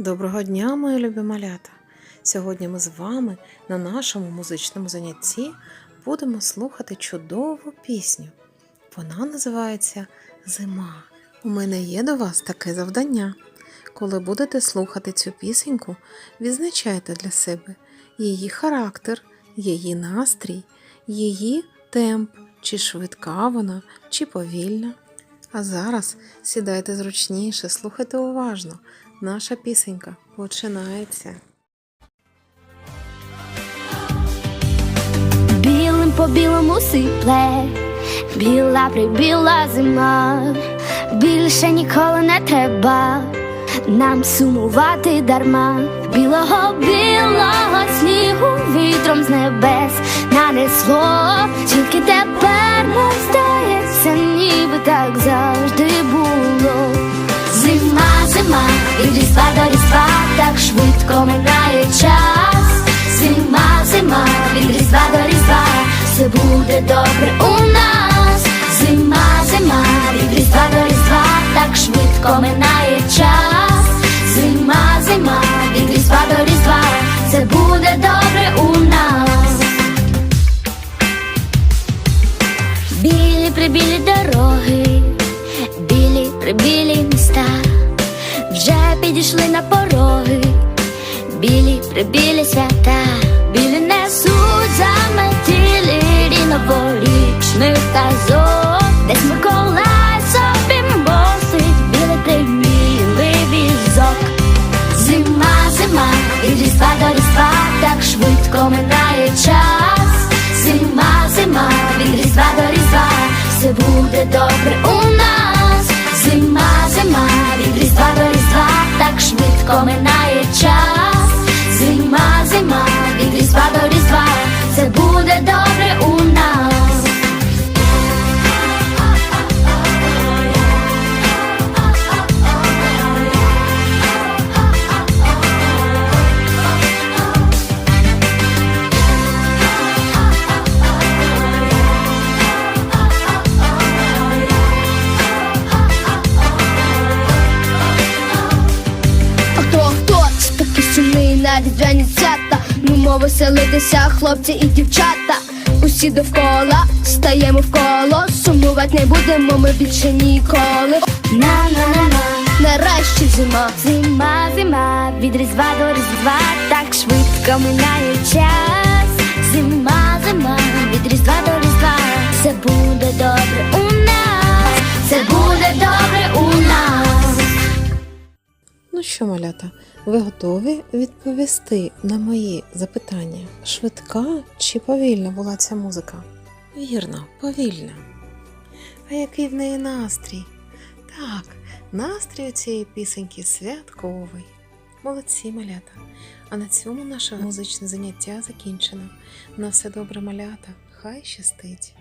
Доброго дня, мої любі малята! Сьогодні ми з вами на нашому музичному занятті будемо слухати чудову пісню. Вона називається Зима. У мене є до вас таке завдання. Коли будете слухати цю пісеньку, відзначайте для себе її характер, її настрій, її темп, чи швидка вона, чи повільна. А зараз сідайте зручніше, слухайте уважно. Наша пісенька починається. Білим по білому сипле, біла прибіла зима, більше ніколи не треба нам сумувати дарма. Білого білого снігу вітром з небес нанесло, тільки тепер нам здається, ніби так завжди було. Швидко минає час. Зима, зима, від різдва до різдва все буде добре у нас. Зима, зима, від різдва до різдва так швидко минає час. Зима, зима, від різдва до різдва все буде добре у нас. Білі прибілі дороги, білі прибілі міста, вже підійшли на пороги, білі прибілі свята, білі несуть заметілі новорічних казок, десь Миколай собі мостить, білий прибілий візок. Зима, зима, від різдва до різдва так швидко минає час. Зима, зима, від різдва до різдва все буде добре у нас. На різдвяні свята? Нумо веселитися, хлопці і дівчата. Усі довкола стаємо в коло, сумувати не будемо ми більше ніколи. На-на-на-на. Нарешті зима. Зима, зима, від різдва до різдва так швидко минає час. Зима, зима, від різдва до різдва буде що, малята, ви готові відповісти на мої запитання? Швидка чи повільна була ця музика? Вірно, повільна. А який в неї настрій? Так, настрій у цієї пісеньки святковий. Молодці малята. А на цьому наше музичне заняття закінчено. На все добре малята. Хай щастить!